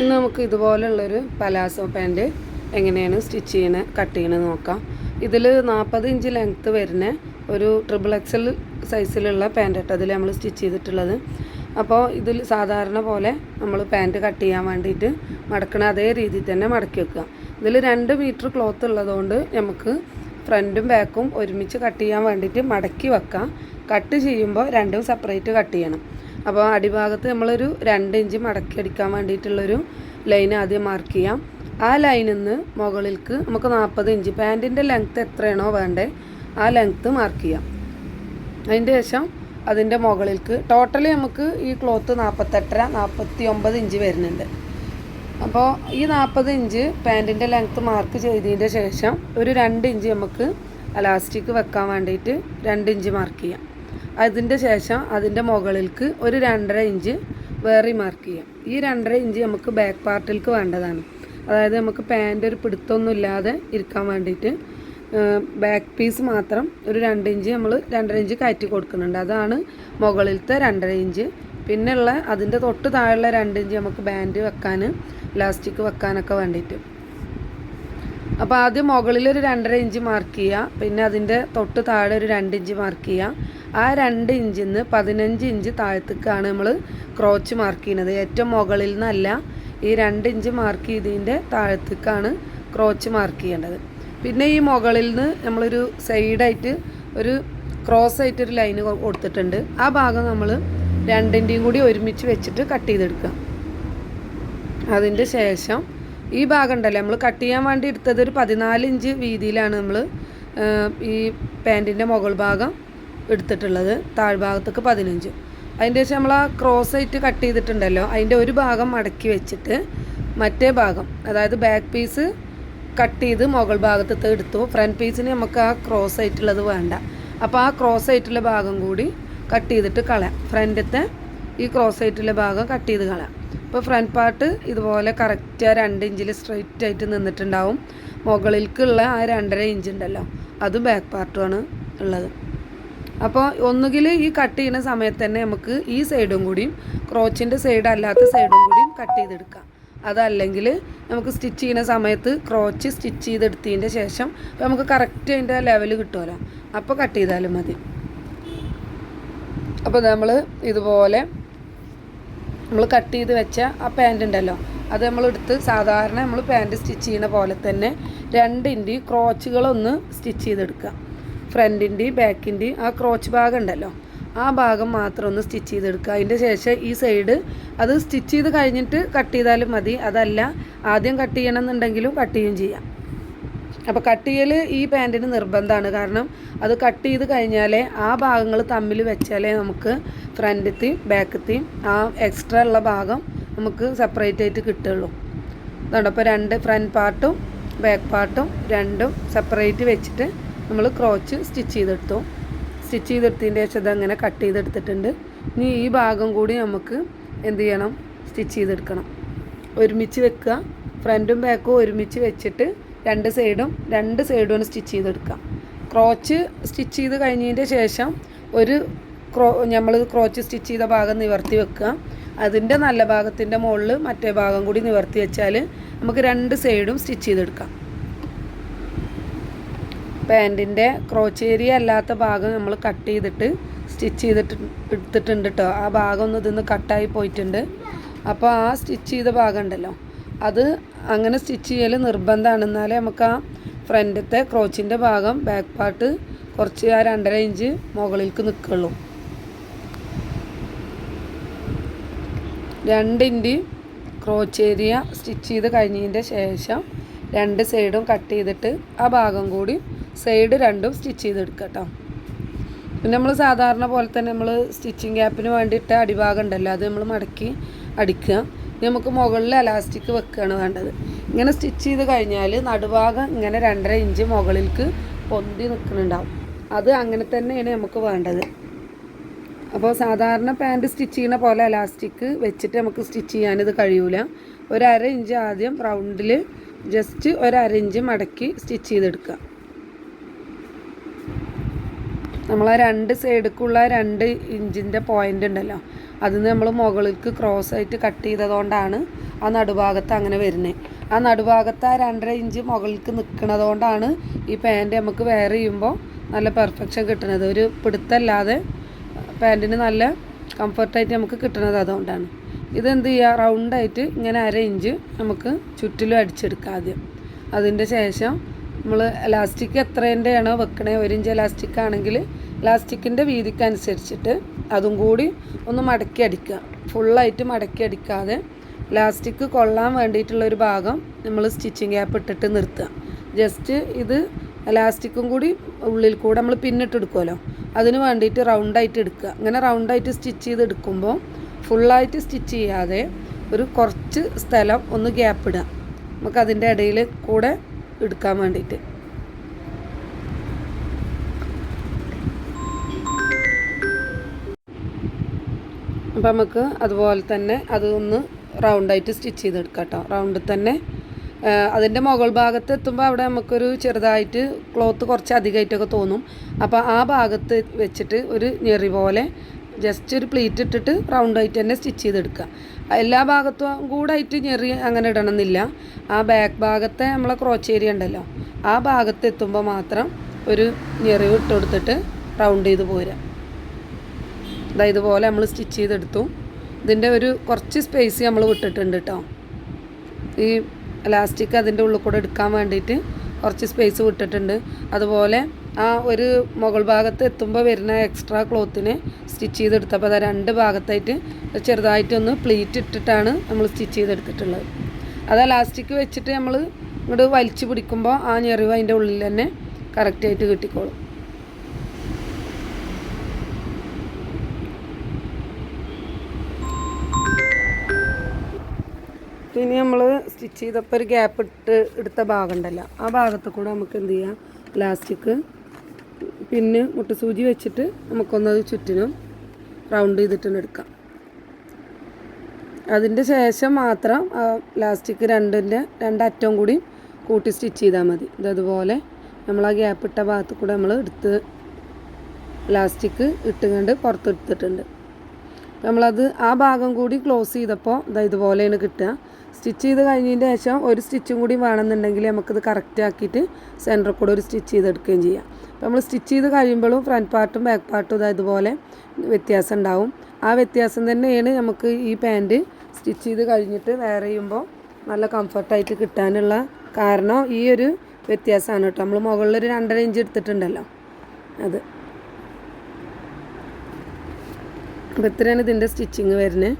ഇന്ന് നമുക്ക് ഇതുപോലുള്ളൊരു പലാസോ പാന്റ് എങ്ങനെയാണ് സ്റ്റിച്ച് ചെയ്യണ കട്ട് ചെയ്യണത് നോക്കാം. ഇതിൽ നാൽപ്പത് ഇഞ്ച് ലെങ്ത്ത് വരുന്ന ഒരു ട്രിപ്പിൾ എക്സൽ സൈസിലുള്ള പാന്റ് ഇട്ട് അതിൽ നമ്മൾ സ്റ്റിച്ച് ചെയ്തിട്ടുള്ളത്. അപ്പോൾ ഇതിൽ സാധാരണ പോലെ നമ്മൾ പാന്റ് കട്ട് ചെയ്യാൻ വേണ്ടിയിട്ട് മടക്കണ അതേ രീതിയിൽ തന്നെ മടക്കി വെക്കുക. ഇതിൽ രണ്ട് മീറ്റർ ക്ലോത്ത് ഉള്ളതുകൊണ്ട് നമുക്ക് ഫ്രണ്ടും ബാക്കും ഒരുമിച്ച് കട്ട് ചെയ്യാൻ വേണ്ടിയിട്ട് മടക്കി വെക്കാം. കട്ട് ചെയ്യുമ്പോൾ രണ്ടും സെപ്പറേറ്റ് കട്ട് ചെയ്യണം. അപ്പോൾ അടിഭാഗത്ത് നമ്മളൊരു രണ്ട് ഇഞ്ച് മടക്കി അടിക്കാൻ വേണ്ടിയിട്ടുള്ളൊരു ലൈൻ ആദ്യം മാർക്ക് ചെയ്യാം. ആ ലൈനിൽ നിന്ന് മുകളിലേക്ക് നമുക്ക് നാൽപ്പത് ഇഞ്ച് പാന്റിന്റെ ലെങ്ത്ത് എത്രയാണോ വേണ്ടേ ആ ലെങ്ത്ത് മാർക്ക് ചെയ്യാം. അതിന്റെ ശേഷം അതിന്റെ മുകളിലേക്ക് ടോട്ടലി നമുക്ക് ഈ ക്ലോത്ത് നാൽപ്പത്തെട്ടര നാൽപ്പത്തി ഒമ്പത് ഇഞ്ച് വരുന്നുണ്ട്. അപ്പോൾ ഈ നാൽപ്പത് ഇഞ്ച് പാന്റിന്റെ ലെങ്ത്ത് മാർക്ക് ചെയ്തതിന്റെ ശേഷം ഒരു രണ്ട് ഇഞ്ച് നമുക്ക് അലാസ്റ്റിക് വെക്കാൻ വേണ്ടിയിട്ട് രണ്ട് ഇഞ്ച് മാർക്ക് ചെയ്യാം. അതിന്റെ ശേഷം അതിന്റെ മുകളിലേക്ക് ഒരു രണ്ടര ഇഞ്ച് വേറി മാർക്ക് ചെയ്യാം. ഈ രണ്ടര ഇഞ്ച് നമുക്ക് ബാക്ക് പാർട്ടിലേക്ക് വേണ്ടതാണ്. അതായത് നമുക്ക് പാന്റ് ഒരു പിടുത്തൊന്നും ഇല്ലാതെ ഇരിക്കാൻ വേണ്ടിയിട്ട് ബാക്ക് പീസ് മാത്രം ഒരു രണ്ട് ഇഞ്ച് നമ്മൾ രണ്ടര ഇഞ്ച് കയറ്റി കൊടുക്കുന്നുണ്ട്. അതാണ് മുകളിലത്തെ രണ്ടര ഇഞ്ച്. പിന്നെയുള്ള അതിന്റെ തൊട്ട് താഴെയുള്ള രണ്ട് ഇഞ്ച് നമുക്ക് ബാൻഡ് വെക്കാൻ ഇലാസ്റ്റിക് വെക്കാനൊക്കെ വേണ്ടിയിട്ട്. അപ്പോൾ ആദ്യം മുകളിലൊരു രണ്ടര ഇഞ്ച് മാർക്ക് ചെയ്യുക. പിന്നെ അതിന്റെ തൊട്ട് താഴെ ഒരു രണ്ട് ഇഞ്ച് മാർക്ക് ചെയ്യുക. ആ രണ്ട് ഇഞ്ചിൽ നിന്ന് പതിനഞ്ച് ഇഞ്ച് താഴത്തേക്കാണ് നമ്മൾ ക്രോച്ച് മാർക്ക് ചെയ്യുന്നത്. ഏറ്റവും മുകളിൽ നിന്നല്ല ഈ രണ്ട് ഇഞ്ച് മാർക്ക് ചെയ്തതിന്റെ താഴത്തേക്കാണ് ക്രോച്ച് മാർക്ക് ചെയ്യേണ്ടത്. പിന്നെ ഈ മുകളിൽ നിന്ന് നമ്മളൊരു സൈഡായിട്ട് ഒരു ക്രോസ് ആയിട്ടൊരു ലൈന് കൊടുത്തിട്ടുണ്ട്. ആ ഭാഗം നമ്മൾ രണ്ടിന്റെയും കൂടി ഒരുമിച്ച് വെച്ചിട്ട് കട്ട് ചെയ്തെടുക്കുക. അതിന്റെ ശേഷം ഈ ഭാഗം ഉണ്ടല്ലോ നമ്മൾ കട്ട് ചെയ്യാൻ വേണ്ടി എടുത്തത് ഒരു പതിനാല് ഇഞ്ച് വീതിയിലാണ് നമ്മൾ ഈ പാന്റിന്റെ മുകൾ ഭാഗം. എടുത്തിട്ടുള്ളത് താഴ്ഭാഗത്തേക്ക് പതിനഞ്ച്. അതിന്റെ ശേഷം നമ്മൾ ആ ക്രോസ് ആയിട്ട് കട്ട് ചെയ്തിട്ടുണ്ടല്ലോ അതിന്റെ ഒരു ഭാഗം മടക്കി വെച്ചിട്ട് മറ്റേ ഭാഗം അതായത് ബാക്ക് പീസ് കട്ട് ചെയ്ത് മുകൾ ഭാഗത്തേക്ക് എടുത്തു. ഫ്രണ്ട് പീസിന് നമുക്ക് ആ ക്രോസ് ആയിട്ടുള്ളത് വേണ്ട. അപ്പോൾ ആ ക്രോസ് ആയിട്ടുള്ള ഭാഗം കൂടി കട്ട് ചെയ്തിട്ട് കളയാം. ഫ്രണ്ടത്തെ ഈ ക്രോസ് ആയിട്ടുള്ള ഭാഗം കട്ട് ചെയ്ത് കളയാം. അപ്പോൾ ഫ്രണ്ട് പാർട്ട് ഇതുപോലെ കറക്റ്റ് ആ രണ്ട് ഇഞ്ചിൽ സ്ട്രെയിറ്റ് ആയിട്ട് നിന്നിട്ടുണ്ടാവും. മുകളിലേക്കുള്ള ആ രണ്ടര ഇഞ്ച് ഉണ്ടല്ലോ അതും ബാക്ക് പാർട്ടുമാണ് ഉള്ളത്. അപ്പോൾ ഒന്നുകിൽ ഈ കട്ട് ചെയ്യുന്ന സമയത്ത് തന്നെ നമുക്ക് ഈ സൈഡും കൂടിയും ക്രോച്ചിന്റെ സൈഡ് അല്ലാത്ത സൈഡും കൂടിയും കട്ട് ചെയ്തെടുക്കാം. അതല്ലെങ്കിൽ നമുക്ക് സ്റ്റിച്ച് ചെയ്യുന്ന സമയത്ത് ക്രോച്ച് സ്റ്റിച്ച് ചെയ്തെടുത്തതിന്റെ ശേഷം നമുക്ക് കറക്റ്റ് അതിന്റെ ലെവൽ കിട്ടുമല്ലോ. അപ്പോൾ കട്ട് ചെയ്താലും മതി. അപ്പോൾ നമ്മൾ ഇതുപോലെ നമ്മൾ കട്ട് ചെയ്ത് വെച്ച ആ പാന്റ് ഉണ്ടല്ലോ. അത് നമ്മൾ എടുത്ത് സാധാരണ നമ്മൾ പാന്റ് സ്റ്റിച്ച് ചെയ്യുന്ന പോലെ തന്നെ രണ്ടിന്റെയും ക്രോച്ചുകളൊന്ന് സ്റ്റിച്ച് ചെയ്തെടുക്കുക. ഫ്രണ്ടിന്റെയും ബാക്കിന്റെയും ആ ക്രോച്ച് ഭാഗം ഉണ്ടല്ലോ ആ ഭാഗം മാത്രം ഒന്ന് സ്റ്റിച്ച് ചെയ്തെടുക്കുക. അതിന്റെ ശേഷം ഈ സൈഡ് അത് സ്റ്റിച്ച് ചെയ്ത് കഴിഞ്ഞിട്ട് കട്ട് ചെയ്താലും മതി. അതല്ല ആദ്യം കട്ട് ചെയ്യണമെന്നുണ്ടെങ്കിലും കട്ട് ചെയ്യുകയും ചെയ്യാം. അപ്പോൾ കട്ട് ചെയ്യൽ ഈ പാന്റിന് നിർബന്ധമാണ്. കാരണം അത് കട്ട് ചെയ്ത് കഴിഞ്ഞാലേ ആ ഭാഗങ്ങൾ തമ്മിൽ വെച്ചാലേ നമുക്ക് ഫ്രണ്ടത്തെയും ബാക്കത്തെയും ആ എക്സ്ട്രാ ഉള്ള ഭാഗം നമുക്ക് സെപ്പറേറ്റ് ആയിട്ട് കിട്ടുള്ളൂ അതുകൊണ്ട് അപ്പോൾ രണ്ട് ഫ്രണ്ട് പാർട്ടും ബാക്ക് പാർട്ടും രണ്ടും സെപ്പറേറ്റ് വെച്ചിട്ട് നമ്മൾ ക്രോച്ച് സ്റ്റിച്ച് ചെയ്തെടുത്തു. സ്റ്റിച്ച് ചെയ്തെടുത്തതിന്റെ ശേഷം ഇതങ്ങനെ കട്ട് ചെയ്തെടുത്തിട്ടുണ്ട്. ഇനി ഈ ഭാഗം കൂടി നമുക്ക് എന്ത് ചെയ്യണം? സ്റ്റിച്ച് ചെയ്തെടുക്കണം. ഒരുമിച്ച് വെക്കുക. ഫ്രണ്ടും ബാക്കും ഒരുമിച്ച് വെച്ചിട്ട് രണ്ട് സൈഡും രണ്ട് സൈഡും സ്റ്റിച്ച് ചെയ്തെടുക്കാം ക്രോച്ച് സ്റ്റിച്ച് ചെയ്ത് കഴിഞ്ഞതിന്റെ ശേഷം ഒരു ക്രോ നമ്മൾ ക്രോച്ച് സ്റ്റിച്ച് ചെയ്ത ഭാഗം നിവർത്തി വെക്കുക. അതിന്റെ നല്ല ഭാഗത്തിന്റെ മുകളിൽ മറ്റേ ഭാഗം കൂടി നിവർത്തി വെച്ചാൽ നമുക്ക് രണ്ട് സൈഡും സ്റ്റിച്ച് ചെയ്തെടുക്കാം. പാന്റിന്റെ ക്രോച്ചേരിയ അല്ലാത്ത ഭാഗം നമ്മൾ കട്ട് ചെയ്തിട്ട് സ്റ്റിച്ച് ചെയ്തിട്ട് എടുത്തിട്ടുണ്ട് കേട്ടോ ആ ഭാഗം ഒന്ന് ഇതിന്ന് കട്ടായി പോയിട്ടുണ്ട്. അപ്പോൾ ആ സ്റ്റിച്ച് ചെയ്ത ഭാഗം ഉണ്ടല്ലോ. അത് അങ്ങനെ സ്റ്റിച്ച് ചെയ്യൽ നിർബന്ധമാണ് എന്നാലേ നമുക്ക് ആ ഫ്രണ്ടത്തെ ക്രോച്ചിന്റെ ഭാഗം ബാക്ക് പാർട്ട് കുറച്ച് ആ രണ്ടര ഇഞ്ച് മുകളിലേക്ക് നിൽക്കുള്ളൂ. രണ്ടിന്റെ ക്രോച്ച് ഏരിയ സ്റ്റിച്ച് ചെയ്ത് കഴിഞ്ഞതിന്റെ ശേഷം രണ്ട് സൈഡും കട്ട് ചെയ്തിട്ട് ആ ഭാഗം കൂടി സൈഡ് രണ്ടും സ്റ്റിച്ച് ചെയ്തെടുക്കുക കേട്ടോ. പിന്നെ നമ്മൾ സാധാരണ പോലെ തന്നെ നമ്മൾ സ്റ്റിച്ചിങ് ഗ്യാപ്പിന് വേണ്ടിയിട്ട് അടിഭാഗം ഉണ്ടല്ലോ അത് നമ്മൾ മടക്കി അടിക്കുക. നമുക്ക് മുകളിൽ അലാസ്റ്റിക് വെക്കുകയാണ് വേണ്ടത്. ഇങ്ങനെ സ്റ്റിച്ച് ചെയ്ത് കഴിഞ്ഞാൽ നടുഭാഗം ഇങ്ങനെ രണ്ടര ഇഞ്ച് മുകളിലേക്ക് പൊന്തി നിൽക്കുന്നുണ്ടാവും. അത് അങ്ങനെ തന്നെയാണ് നമുക്ക് വേണ്ടത്. അപ്പോൾ സാധാരണ പാന്റ് സ്റ്റിച്ച് ചെയ്യുന്ന പോലെ അലാസ്റ്റിക് വെച്ചിട്ട് നമുക്ക് സ്റ്റിച്ച് ചെയ്യാനിത് കഴിയൂല. ഒരു അര ഇഞ്ച് ആദ്യം റൗണ്ടിൽ ജസ്റ്റ് ഒരു അര ഇഞ്ച് മടക്കി സ്റ്റിച്ച് ചെയ്തെടുക്കുക. നമ്മൾ ആ രണ്ട് സൈഡിലേക്കുള്ള രണ്ട് ഇഞ്ചിന്റെ പോയിന്റ് ഉണ്ടല്ലോ. അത് നമ്മൾ മുകളിലേക്ക് ക്രോസ് ആയിട്ട് കട്ട് ചെയ്തതുകൊണ്ടാണ് ആ നടുഭാഗത്ത് അങ്ങനെ വരുന്നത് ആ നടുഭാഗത്ത് ആ രണ്ടര ഇഞ്ച് മുകളിലേക്ക് നിൽക്കുന്നതുകൊണ്ടാണ് ഈ പാന്റ് നമുക്ക് വെയർ ചെയ്യുമ്പോൾ നല്ല പെർഫെക്ഷൻ കിട്ടുന്നത് ഒരു പിടുത്തല്ലാതെ പാന്റിന് നല്ല കംഫർട്ടായിട്ട് നമുക്ക് കിട്ടുന്നത് അതുകൊണ്ടാണ്. ഇതെന്ത് ചെയ്യുക റൗണ്ടായിട്ട് ഇങ്ങനെ അര ഇഞ്ച് നമുക്ക് ചുറ്റിലും അടിച്ചെടുക്കാം ആദ്യം. അതിന്റെ ശേഷം നമ്മൾ എലാസ്റ്റിക് എത്രേന്റെയാണോ വെക്കണേ ഒരു ഇഞ്ച് എലാസ്റ്റിക് ആണെങ്കിൽ എലാസ്റ്റിക്കിന്റെ വീതിക്ക് അനുസരിച്ചിട്ട് അതും കൂടി ഒന്ന് മടക്കി അടിക്കുക. ഫുള്ളായിട്ട് മടക്കി അടിക്കാതെ ലാസ്റ്റിക് കൊള്ളാൻ വേണ്ടിയിട്ടുള്ള ഒരു ഭാഗം നമ്മൾ സ്റ്റിച്ചിങ് ഗ്യാപ്പ് ഇട്ടിട്ട് നിർത്തുക. ജസ്റ്റ് ഇത് എലാസ്റ്റിക്കും കൂടി ഉള്ളിൽ കൂടെ നമ്മൾ പിന്നിട്ടെടുക്കുമല്ലോ അതിന് വേണ്ടിയിട്ട് റൗണ്ടായിട്ട് എടുക്കുക. അങ്ങനെ റൗണ്ടായിട്ട് സ്റ്റിച്ച് ചെയ്ത് എടുക്കുമ്പോൾ ഫുള്ളായിട്ട് സ്റ്റിച്ച് ചെയ്യാതെ ഒരു കുറച്ച് സ്ഥലം ഒന്ന് ഗ്യാപ്പ് ഇടുക. നമുക്ക് അതിന്റെ ഇടയിൽ കൂടെ എടുക്കാൻ വേണ്ടിയിട്ട്. അപ്പം നമുക്ക് അതുപോലെ തന്നെ അതൊന്ന് റൗണ്ടായിട്ട് സ്റ്റിച്ച് ചെയ്തെടുക്കാം കേട്ടോ. റൗണ്ടിൽ തന്നെ അതിന്റെ മുകൾ ഭാഗത്ത് എത്തുമ്പോൾ അവിടെ നമുക്കൊരു ചെറുതായിട്ട് ക്ലോത്ത് കുറച്ച് അധികമായിട്ടൊക്കെ തോന്നും. അപ്പോൾ ആ ഭാഗത്ത് വെച്ചിട്ട് ഒരു ഞെറി പോലെ ജസ്റ്റ് ഒരു പ്ലേറ്റ് ഇട്ടിട്ട് റൗണ്ടായിട്ട് തന്നെ സ്റ്റിച്ച് ചെയ്തെടുക്കുക. എല്ലാ ഭാഗത്തും കൂടായിട്ട് ഞെറി അങ്ങനെ ഇടണമെന്നില്ല. ആ ബാക്ക് ഭാഗത്തെ നമ്മളെ ക്രോച്ച് ഏരിയ ഉണ്ടല്ലോ ആ ഭാഗത്ത് എത്തുമ്പോൾ മാത്രം ഒരു ഞെറിവ് ഇട്ട് കൊടുത്തിട്ട് റൗണ്ട് ചെയ്ത് പോരാ ഇതാ ഇതുപോലെ നമ്മൾ സ്റ്റിച്ച് ചെയ്തെടുത്തു. ഇതിന്റെ ഒരു കുറച്ച് സ്പേസ് നമ്മൾ വിട്ടിട്ടുണ്ട് കേട്ടോ ഈ ഇലാസ്റ്റിക് അതിന്റെ ഉള്ളിൽ കൂടെ എടുക്കാൻ വേണ്ടിയിട്ട് കുറച്ച് സ്പേസ് വിട്ടിട്ടുണ്ട്. അതുപോലെ ആ ഒരു മുകൾ ഭാഗത്ത് എത്തുമ്പോൾ വരുന്ന എക്സ്ട്രാ ക്ലോത്തിന് സ്റ്റിച്ച് ചെയ്തെടുത്തപ്പോൾ അത് രണ്ട് ഭാഗത്തായിട്ട് ചെറുതായിട്ടൊന്ന് പ്ലീറ്റ് ഇട്ടിട്ടാണ് നമ്മൾ സ്റ്റിച്ച് ചെയ്തെടുത്തിട്ടുള്ളത്. അത് ഇലാസ്റ്റിക് വെച്ചിട്ട് നമ്മൾ ഇങ്ങോട്ട് വലിച്ചു പിടിക്കുമ്പോൾ ആ ഞെറിവ് അതിന്റെ ഉള്ളിൽ തന്നെ കറക്റ്റായിട്ട് കിട്ടിക്കോളും. ഇനി നമ്മൾ സ്റ്റിച്ച് ചെയ്തപ്പോൾ ഒരു ഗ്യാപ്പ് ഇട്ട് എടുത്ത ഭാഗം ഉണ്ടല്ലോ. ആ ഭാഗത്ത് കൂടെ നമുക്ക് എന്ത് ചെയ്യാം? ലാസ്റ്റിക്ക് പിന്നെ മുട്ട സൂചി വെച്ചിട്ട് നമുക്കൊന്നത് ചുറ്റിനും റൗണ്ട് ചെയ്തിട്ട് എടുക്കാം. അതിന്റെ ശേഷം മാത്രം ലാസ്റ്റിക്ക് രണ്ടിന്റെ രണ്ടറ്റവും കൂടി കൂട്ടി സ്റ്റിച്ച് ചെയ്താൽ മതി. ഇതതുപോലെ നമ്മൾ ആ ഗ്യാപ്പ് ഇട്ട ഭാഗത്ത് കൂടെ നമ്മൾ എടുത്ത് ലാസ്റ്റിക്ക് ഇട്ടുകൊണ്ട് പുറത്തെടുത്തിട്ടുണ്ട്. നമ്മളത് ആ ഭാഗം കൂടി ക്ലോസ് ചെയ്തപ്പോൾ ഇതാ ഇതുപോലെയാണ് കിട്ടുക. സ്റ്റിച്ച് ചെയ്ത് കഴിഞ്ഞതിന് ശേഷം ഒരു സ്റ്റിച്ചും കൂടി വേണമെന്നുണ്ടെങ്കിൽ നമുക്കിത് കറക്റ്റ് ആക്കിയിട്ട് സെന്ററിൽ കൂടെ ഒരു സ്റ്റിച്ച് ചെയ്തെടുക്കുകയും ചെയ്യാം. നമ്മൾ സ്റ്റിച്ച് ചെയ്ത് കഴിയുമ്പോഴും ഫ്രണ്ട് പാർട്ടും ബാക്ക് പാർട്ടും ഇതാ ഇതുപോലെ വ്യത്യാസം ഉണ്ടാവും. ആ വ്യത്യാസം തന്നെയാണ് നമുക്ക് ഈ പാന്റ് സ്റ്റിച്ച് ചെയ്ത് കഴിഞ്ഞിട്ട് വെയർ ചെയ്യുമ്പോൾ നല്ല കംഫർട്ടായിട്ട് കിട്ടാനുള്ള കാരണം ഈ ഒരു വ്യത്യാസമാണ് കേട്ടോ. നമ്മൾ മുകളിൽ ഒരു രണ്ടര ഇഞ്ച് എടുത്തിട്ടുണ്ടല്ലോ. അത്. അപ്പോൾ ഇത്രയാണ് ഇതിന്റെ സ്റ്റിച്ചിങ് വരുന്നത്.